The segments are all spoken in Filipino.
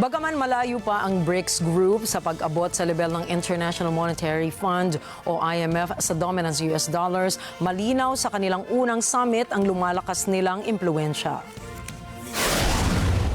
Bagaman malayo pa ang BRICS Group sa pag-abot sa level ng International Monetary Fund o IMF sa dominance US dollars, malinaw sa kanilang unang summit ang lumalakas nilang impluensya.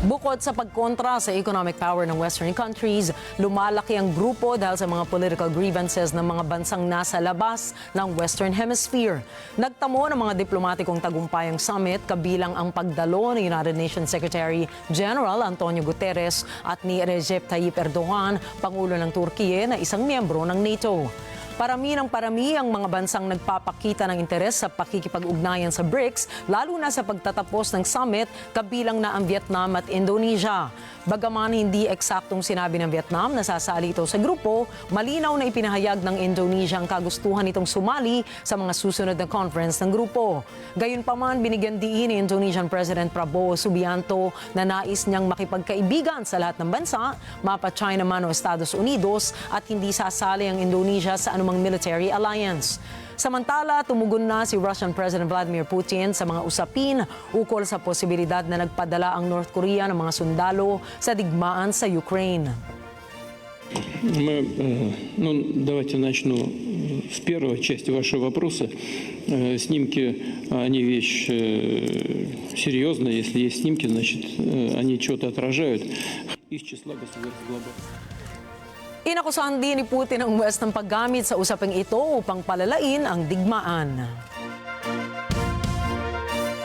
Bukod sa pagkontra sa economic power ng Western countries, lumalaki ang grupo dahil sa mga political grievances ng mga bansang nasa labas ng Western Hemisphere. Nagtamo ng mga diplomatikong tagumpay ang summit kabilang ang pagdalo ni United Nations Secretary General Antonio Guterres at ni Recep Tayyip Erdogan, Pangulo ng Turkiye na isang miyembro ng NATO. Parami ng parami ang mga bansang nagpapakita ng interes sa pakikipag-ugnayan sa BRICS, lalo na sa pagtatapos ng summit kabilang na ang Vietnam at Indonesia. Bagaman hindi eksaktong sinabi ng Vietnam na sasali ito sa grupo, malinaw na ipinahayag ng Indonesia ang kagustuhan nitong sumali sa mga susunod na conference ng grupo. Gayunpaman, binigyan diin ni Indonesian President Prabowo Subianto na nais niyang makipagkaibigan sa lahat ng bansa, mapa China man o Estados Unidos, at hindi sasali ang Indonesia sa anumang military alliance. Samantala, tumugon na si Russian President Vladimir Putin sa mga usapin ukol sa posibilidad na nagpadala ang North Korea ng mga sundalo sa digmaan sa Ukraine. Мы, э, ну, давайте начну э, с первой части вашего вопроса. Э, Снимки, они вещь э, серьезная. Если есть снимки, значит, э, они что-то отражают. Из числа государств глобальных. Inakusahan din ni Putin ang West ng paggamit sa usaping ito upang palalain ang digmaan.